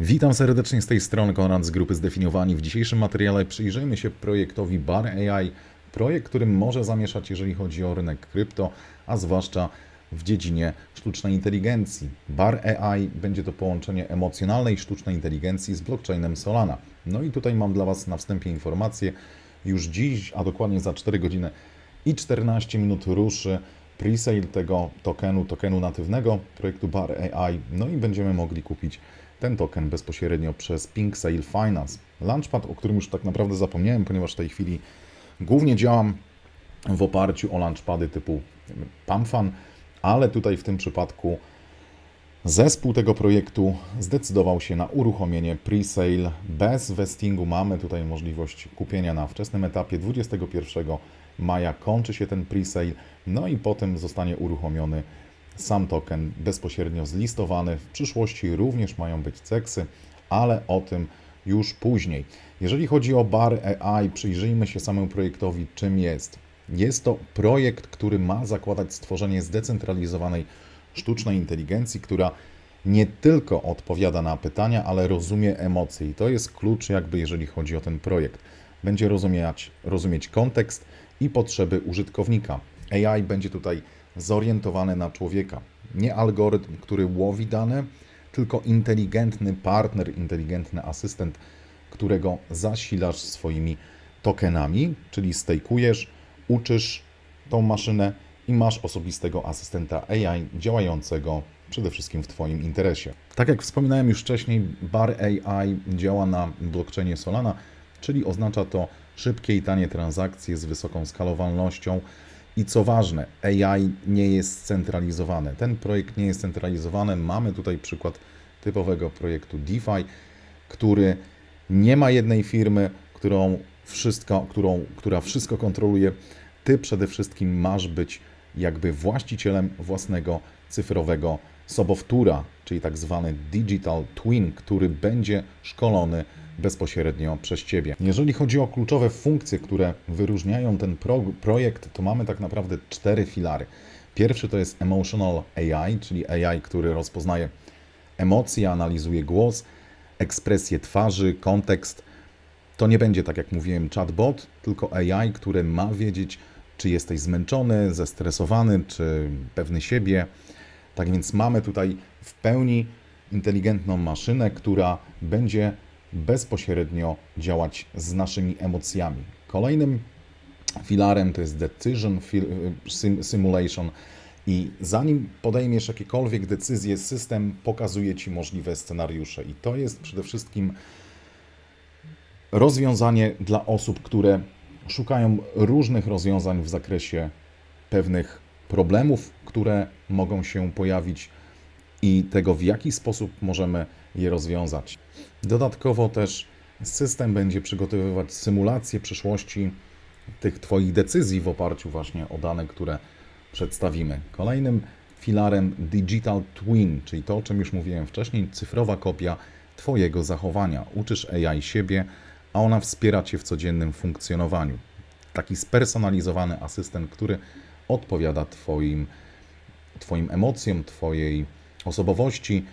Witam serdecznie z tej strony Konrad z grupy Zdefiniowani. W dzisiejszym materiale przyjrzyjmy się projektowi Bar AI. Projekt, który może zamieszać, jeżeli chodzi o rynek krypto, a zwłaszcza w dziedzinie sztucznej inteligencji. Bar AI będzie to połączenie emocjonalnej sztucznej inteligencji z blockchainem Solana. No i tutaj mam dla Was na wstępie informację. Już dziś, a dokładnie za 4 godziny i 14 minut ruszy presale tego tokenu, tokenu natywnego projektu Bar AI. No i będziemy mogli kupić ten token bezpośrednio przez Pink Sale Finance. Launchpad, o którym już tak naprawdę zapomniałem, ponieważ w tej chwili głównie działam w oparciu o launchpady typu PAMFAN, ale tutaj w tym przypadku Zespół tego projektu zdecydował się na uruchomienie pre-sale. Bez vestingu mamy tutaj możliwość kupienia na wczesnym etapie. 21 maja kończy się ten pre-sale, no i potem zostanie uruchomiony sam token bezpośrednio zlistowany. W przyszłości również mają być ceksy, ale o tym już później. Jeżeli chodzi o Bar AI, przyjrzyjmy się samemu projektowi, czym jest. Jest to projekt, który ma zakładać stworzenie zdecentralizowanej sztucznej inteligencji, która nie tylko odpowiada na pytania, ale rozumie emocje. I to jest klucz, jakby jeżeli chodzi o ten projekt. Będzie rozumieć, rozumieć kontekst i potrzeby użytkownika. AI będzie tutaj zorientowane na człowieka. Nie algorytm, który łowi dane, tylko inteligentny partner, inteligentny asystent, którego zasilasz swoimi tokenami, czyli stejkujesz, uczysz tą maszynę i masz osobistego asystenta AI działającego przede wszystkim w Twoim interesie. Tak jak wspominałem już wcześniej, Bar AI działa na blockchainie Solana, czyli oznacza to szybkie i tanie transakcje z wysoką skalowalnością. I co ważne, AI nie jest scentralizowane. Ten projekt nie jest centralizowany. Mamy tutaj przykład typowego projektu DeFi, który nie ma jednej firmy, którą wszystko, którą, która wszystko kontroluje. Ty przede wszystkim masz być jakby właścicielem własnego cyfrowego sobowtóra, czyli tak zwany digital twin, który będzie szkolony bezpośrednio przez Ciebie. Jeżeli chodzi o kluczowe funkcje, które wyróżniają ten pro projekt, to mamy tak naprawdę cztery filary. Pierwszy to jest emotional AI, czyli AI, który rozpoznaje emocje, analizuje głos, ekspresję twarzy, kontekst. To nie będzie, tak jak mówiłem, chatbot, tylko AI, które ma wiedzieć, czy jesteś zmęczony, zestresowany, czy pewny siebie. Tak więc mamy tutaj w pełni inteligentną maszynę, która będzie bezpośrednio działać z naszymi emocjami. Kolejnym filarem to jest Decision Simulation. I zanim podejmiesz jakiekolwiek decyzje, system pokazuje Ci możliwe scenariusze. I to jest przede wszystkim rozwiązanie dla osób, które szukają różnych rozwiązań w zakresie pewnych problemów, które mogą się pojawić i tego, w jaki sposób możemy je rozwiązać. Dodatkowo też system będzie przygotowywać symulację przyszłości tych Twoich decyzji w oparciu właśnie o dane, które przedstawimy. Kolejnym filarem Digital Twin, czyli to, o czym już mówiłem wcześniej, cyfrowa kopia Twojego zachowania. Uczysz AI siebie, a ona wspiera Cię w codziennym funkcjonowaniu. Taki spersonalizowany asystent, który odpowiada Twoim, twoim emocjom, Twojej osobowości,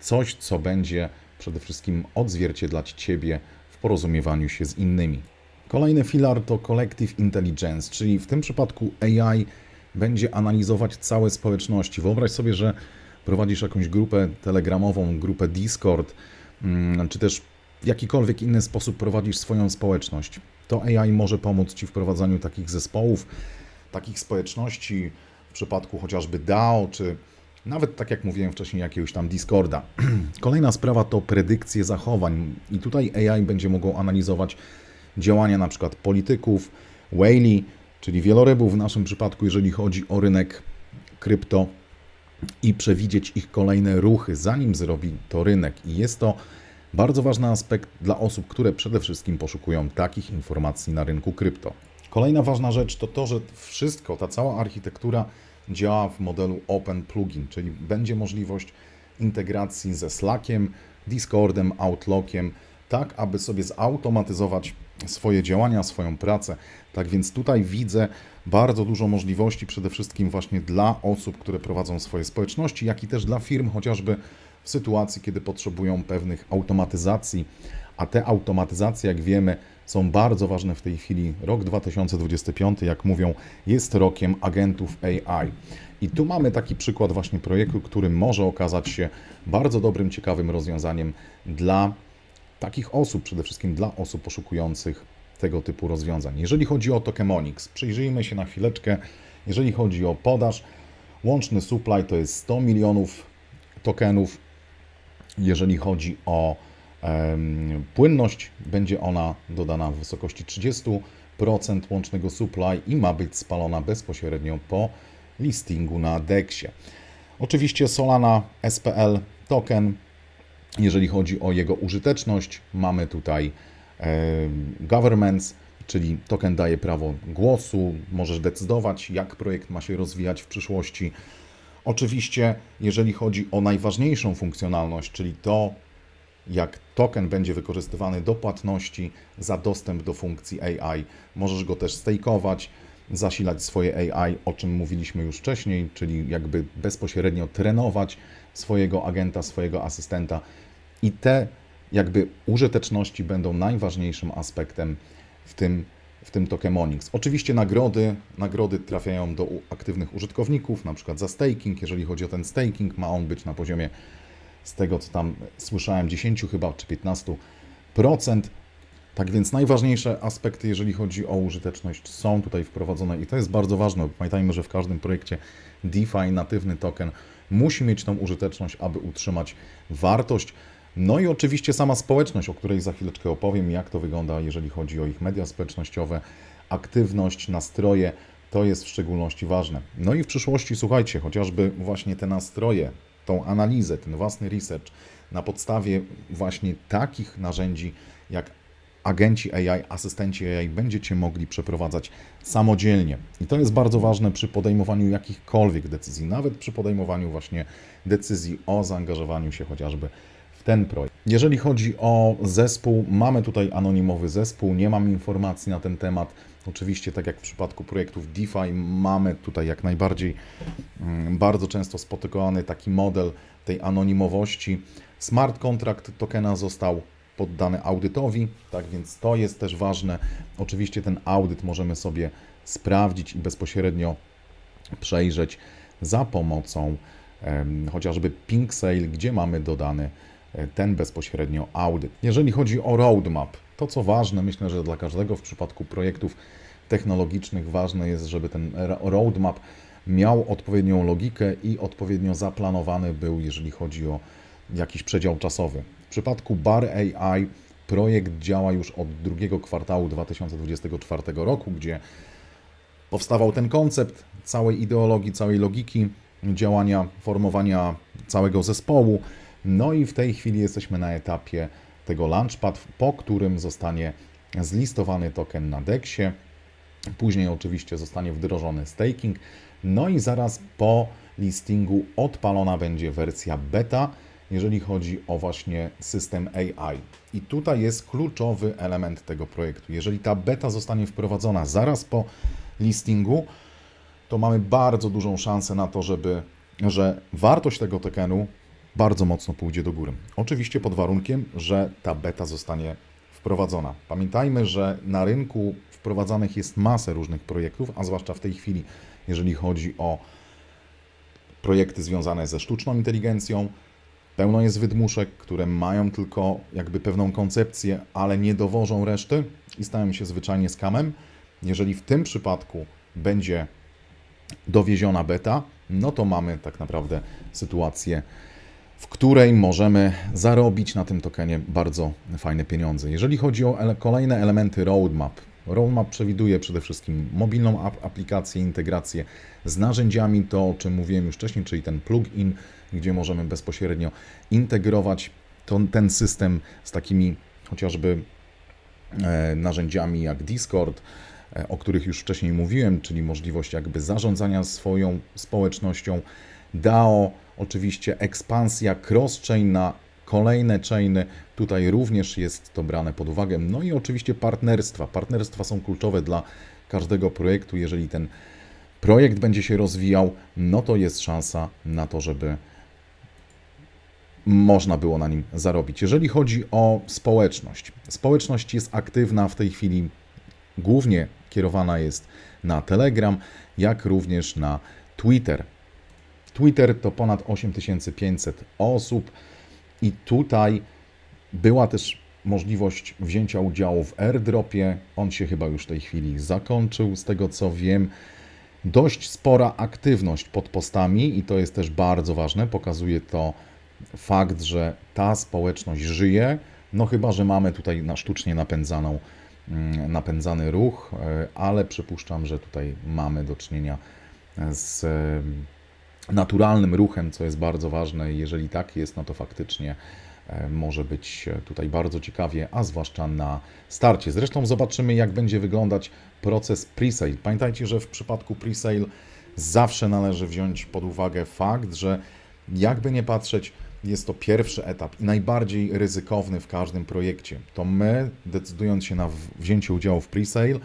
coś, co będzie przede wszystkim odzwierciedlać Ciebie w porozumiewaniu się z innymi. Kolejny filar to Collective Intelligence, czyli w tym przypadku AI będzie analizować całe społeczności. Wyobraź sobie, że prowadzisz jakąś grupę telegramową, grupę Discord, czy też w jakikolwiek inny sposób prowadzisz swoją społeczność. To AI może pomóc Ci w prowadzeniu takich zespołów, takich społeczności, w przypadku chociażby DAO, czy nawet tak jak mówiłem wcześniej, jakiegoś tam Discorda. Kolejna sprawa to predykcje zachowań. I tutaj AI będzie mogło analizować działania na przykład polityków, whale, czyli wielorybów w naszym przypadku, jeżeli chodzi o rynek krypto i przewidzieć ich kolejne ruchy, zanim zrobi to rynek. I jest to bardzo ważny aspekt dla osób, które przede wszystkim poszukują takich informacji na rynku krypto. Kolejna ważna rzecz to to, że wszystko, ta cała architektura działa w modelu Open Plugin, czyli będzie możliwość integracji ze Slackiem, Discordem, Outlookiem, tak aby sobie zautomatyzować swoje działania, swoją pracę. Tak więc tutaj widzę bardzo dużo możliwości, przede wszystkim właśnie dla osób, które prowadzą swoje społeczności, jak i też dla firm, chociażby w sytuacji, kiedy potrzebują pewnych automatyzacji, a te automatyzacje, jak wiemy, są bardzo ważne w tej chwili. Rok 2025, jak mówią, jest rokiem agentów AI. I tu mamy taki przykład właśnie projektu, który może okazać się bardzo dobrym, ciekawym rozwiązaniem dla takich osób, przede wszystkim dla osób poszukujących tego typu rozwiązań. Jeżeli chodzi o Tokemonix, przyjrzyjmy się na chwileczkę. Jeżeli chodzi o podaż, łączny supply to jest 100 milionów tokenów. Jeżeli chodzi o płynność, będzie ona dodana w wysokości 30% łącznego supply i ma być spalona bezpośrednio po listingu na DEXie. Oczywiście Solana SPL token, jeżeli chodzi o jego użyteczność, mamy tutaj governments, czyli token daje prawo głosu, możesz decydować, jak projekt ma się rozwijać w przyszłości. Oczywiście, jeżeli chodzi o najważniejszą funkcjonalność, czyli to, jak token będzie wykorzystywany do płatności za dostęp do funkcji AI, możesz go też stakeować, zasilać swoje AI, o czym mówiliśmy już wcześniej, czyli jakby bezpośrednio trenować swojego agenta, swojego asystenta i te jakby użyteczności będą najważniejszym aspektem w tym, w tym Tokemonix. Oczywiście nagrody, nagrody trafiają do aktywnych użytkowników, na przykład za staking. Jeżeli chodzi o ten staking, ma on być na poziomie z tego, co tam słyszałem, 10 chyba czy 15%. Tak więc najważniejsze aspekty, jeżeli chodzi o użyteczność, są tutaj wprowadzone i to jest bardzo ważne. bo Pamiętajmy, że w każdym projekcie DeFi natywny token musi mieć tą użyteczność, aby utrzymać wartość. No i oczywiście sama społeczność, o której za chwileczkę opowiem, jak to wygląda, jeżeli chodzi o ich media społecznościowe, aktywność, nastroje, to jest w szczególności ważne. No i w przyszłości, słuchajcie, chociażby właśnie te nastroje, tą analizę, ten własny research na podstawie właśnie takich narzędzi jak agenci AI, asystenci AI będziecie mogli przeprowadzać samodzielnie. I to jest bardzo ważne przy podejmowaniu jakichkolwiek decyzji, nawet przy podejmowaniu właśnie decyzji o zaangażowaniu się chociażby ten projekt. Jeżeli chodzi o zespół, mamy tutaj anonimowy zespół, nie mam informacji na ten temat. Oczywiście, tak jak w przypadku projektów DeFi, mamy tutaj jak najbardziej mm, bardzo często spotykany taki model tej anonimowości. Smart contract tokena został poddany audytowi, tak więc to jest też ważne. Oczywiście ten audyt możemy sobie sprawdzić i bezpośrednio przejrzeć za pomocą em, chociażby Pink Sale, gdzie mamy dodany ten bezpośrednio audyt. Jeżeli chodzi o roadmap, to co ważne, myślę, że dla każdego w przypadku projektów technologicznych ważne jest, żeby ten roadmap miał odpowiednią logikę i odpowiednio zaplanowany był, jeżeli chodzi o jakiś przedział czasowy. W przypadku Bar AI projekt działa już od drugiego kwartału 2024 roku, gdzie powstawał ten koncept całej ideologii, całej logiki działania, formowania całego zespołu. No i w tej chwili jesteśmy na etapie tego launchpad, po którym zostanie zlistowany token na DEXie. Później oczywiście zostanie wdrożony staking. No i zaraz po listingu odpalona będzie wersja beta, jeżeli chodzi o właśnie system AI. I tutaj jest kluczowy element tego projektu. Jeżeli ta beta zostanie wprowadzona zaraz po listingu, to mamy bardzo dużą szansę na to, żeby, że wartość tego tokenu bardzo mocno pójdzie do góry. Oczywiście pod warunkiem, że ta beta zostanie wprowadzona. Pamiętajmy, że na rynku wprowadzanych jest masę różnych projektów, a zwłaszcza w tej chwili, jeżeli chodzi o projekty związane ze sztuczną inteligencją. Pełno jest wydmuszek, które mają tylko jakby pewną koncepcję, ale nie dowożą reszty i stają się zwyczajnie skamem. Jeżeli w tym przypadku będzie dowieziona beta, no to mamy tak naprawdę sytuację, w której możemy zarobić na tym tokenie bardzo fajne pieniądze. Jeżeli chodzi o ele kolejne elementy roadmap, roadmap przewiduje przede wszystkim mobilną ap aplikację, integrację z narzędziami, to o czym mówiłem już wcześniej, czyli ten plugin, gdzie możemy bezpośrednio integrować to, ten system z takimi chociażby e, narzędziami jak Discord, e, o których już wcześniej mówiłem, czyli możliwość jakby zarządzania swoją społecznością, DAO, oczywiście ekspansja cross-chain na kolejne chainy, tutaj również jest to brane pod uwagę. No i oczywiście partnerstwa. Partnerstwa są kluczowe dla każdego projektu. Jeżeli ten projekt będzie się rozwijał, no to jest szansa na to, żeby można było na nim zarobić. Jeżeli chodzi o społeczność, społeczność jest aktywna w tej chwili, głównie kierowana jest na Telegram, jak również na Twitter. Twitter to ponad 8500 osób i tutaj była też możliwość wzięcia udziału w airdropie. On się chyba już w tej chwili zakończył, z tego co wiem. Dość spora aktywność pod postami i to jest też bardzo ważne. Pokazuje to fakt, że ta społeczność żyje. No chyba, że mamy tutaj na sztucznie napędzaną, mm, napędzany ruch, e, ale przypuszczam, że tutaj mamy do czynienia z naturalnym ruchem, co jest bardzo ważne. Jeżeli tak jest, no to faktycznie e, może być e, tutaj bardzo ciekawie, a zwłaszcza na starcie. Zresztą zobaczymy, jak będzie wyglądać proces pre-sale. Pamiętajcie, że w przypadku pre-sale zawsze należy wziąć pod uwagę fakt, że jakby nie patrzeć, jest to pierwszy etap i najbardziej ryzykowny w każdym projekcie. To my, decydując się na wzięcie udziału w pre-sale,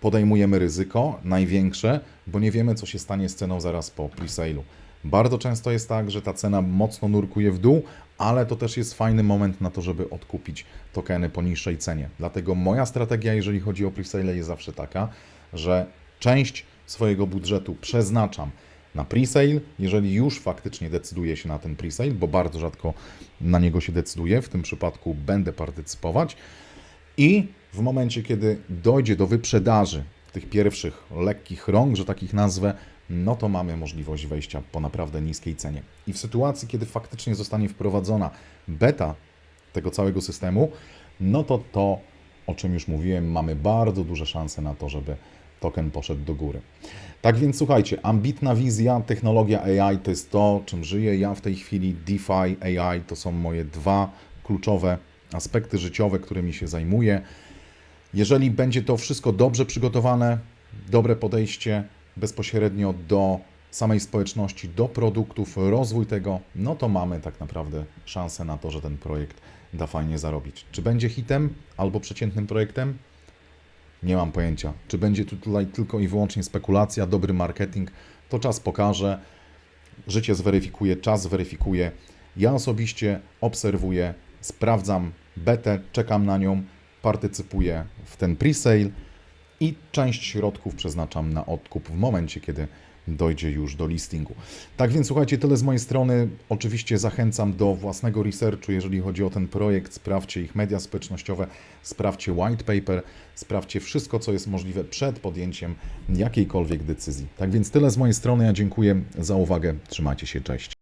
podejmujemy ryzyko największe, bo nie wiemy, co się stanie z ceną zaraz po pre-sale'u. Bardzo często jest tak, że ta cena mocno nurkuje w dół, ale to też jest fajny moment na to, żeby odkupić tokeny po niższej cenie. Dlatego moja strategia, jeżeli chodzi o pre-sale, jest zawsze taka, że część swojego budżetu przeznaczam na pre-sale, jeżeli już faktycznie decyduję się na ten pre-sale, bo bardzo rzadko na niego się decyduję, w tym przypadku będę partycypować. I w momencie, kiedy dojdzie do wyprzedaży tych pierwszych lekkich rąk, że takich nazwę, no to mamy możliwość wejścia po naprawdę niskiej cenie. I w sytuacji, kiedy faktycznie zostanie wprowadzona beta tego całego systemu, no to to, o czym już mówiłem, mamy bardzo duże szanse na to, żeby token poszedł do góry. Tak więc słuchajcie, ambitna wizja, technologia AI to jest to, czym żyję. Ja w tej chwili DeFi, AI to są moje dwa kluczowe aspekty życiowe, którymi się zajmuję. Jeżeli będzie to wszystko dobrze przygotowane, dobre podejście bezpośrednio do samej społeczności, do produktów, rozwój tego, no to mamy tak naprawdę szansę na to, że ten projekt da fajnie zarobić. Czy będzie hitem albo przeciętnym projektem? Nie mam pojęcia. Czy będzie tu tutaj tylko i wyłącznie spekulacja, dobry marketing? To czas pokaże. Życie zweryfikuje, czas zweryfikuje. Ja osobiście obserwuję, sprawdzam betę, czekam na nią, partycypuję w ten pre-sale i część środków przeznaczam na odkup w momencie, kiedy dojdzie już do listingu. Tak więc słuchajcie, tyle z mojej strony. Oczywiście zachęcam do własnego researchu, jeżeli chodzi o ten projekt. Sprawdźcie ich media społecznościowe, sprawdźcie white paper, sprawdźcie wszystko, co jest możliwe przed podjęciem jakiejkolwiek decyzji. Tak więc tyle z mojej strony. Ja dziękuję za uwagę. Trzymajcie się, cześć.